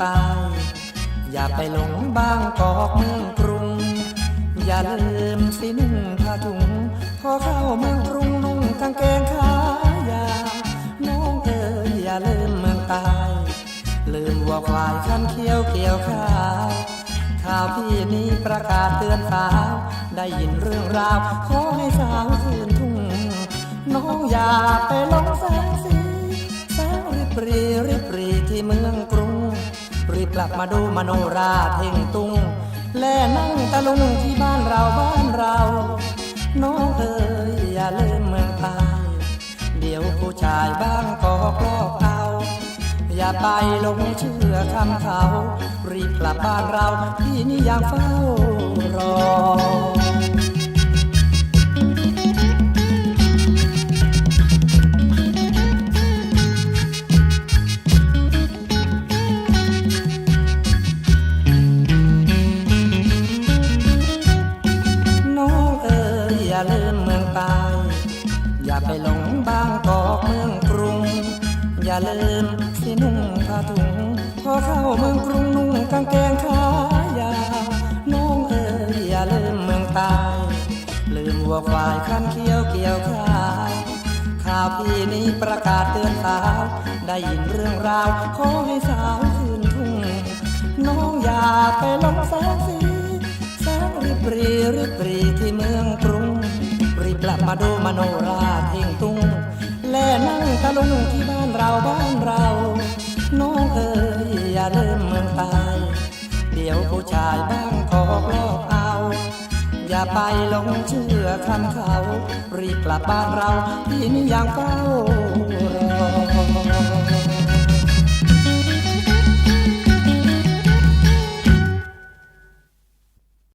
ใตายอย่าไปหลงบางกอกเมืองกรุง อย่าลืมสินุ่งผ้าถุง พอเข้าเมืองกรุงนุ่งกางเกงขายาวน้องเอ๋ยอย่าลืมเมืองใตายลืมวัวควายขันเคี้ยวเกี่ยวข้าวข่าวพี่นี้ประกาศเตือนสาว ได้ยินเรื่องราวขอให้สาวคืนทุ่ง น้องอย่าไปหลงแสงสีแสงริบรีริบรีที่เมืองกรุง รีบกลับมาดูมโนราเท่งตุง และนั่งตะลุงที่บ้านเราบ้านเรา น้องเอ๋ยอย่าลืมเมืองไทยเดี๋ยวผู้ชายบ้างก็กลอกเอา อย่าไปหลงเชื่อคำเขา รีบกลับบ้านเราที่นี่ยังเฝ้า ลืมเมืองตาย อย่าไปหลงบางกอกเมืองกรุง อย่าลืมที่นุ่งผ้าถุง พอเข้าเมืองกรุงนุ่งกางเกงขายาวน้องเอ๋ยอย่าลืมเมืองตาย ลืมวัวควายคันเคี้ยวเกี่ยวข้าวข่าวพี่นี้ประกาศเตือนสาว ได้ยินเรื่องราวขอให้สาวคืนทุ่ง น้องอย่าไปหลงแสงสีแสงริบรีริบรี กลับมาดูมโนราเท่งตุงแล่นั่งตะลุงที่บ้านเราบ้านเรา น้องเอ๋ยอย่าลืมเมืองตายเดี๋ยวผู้ชายบ้างขอกลอกเอา อย่าไปหลงเชื่อคำเขา รีบกลับบ้านเราที่นี่ยังเฝ้า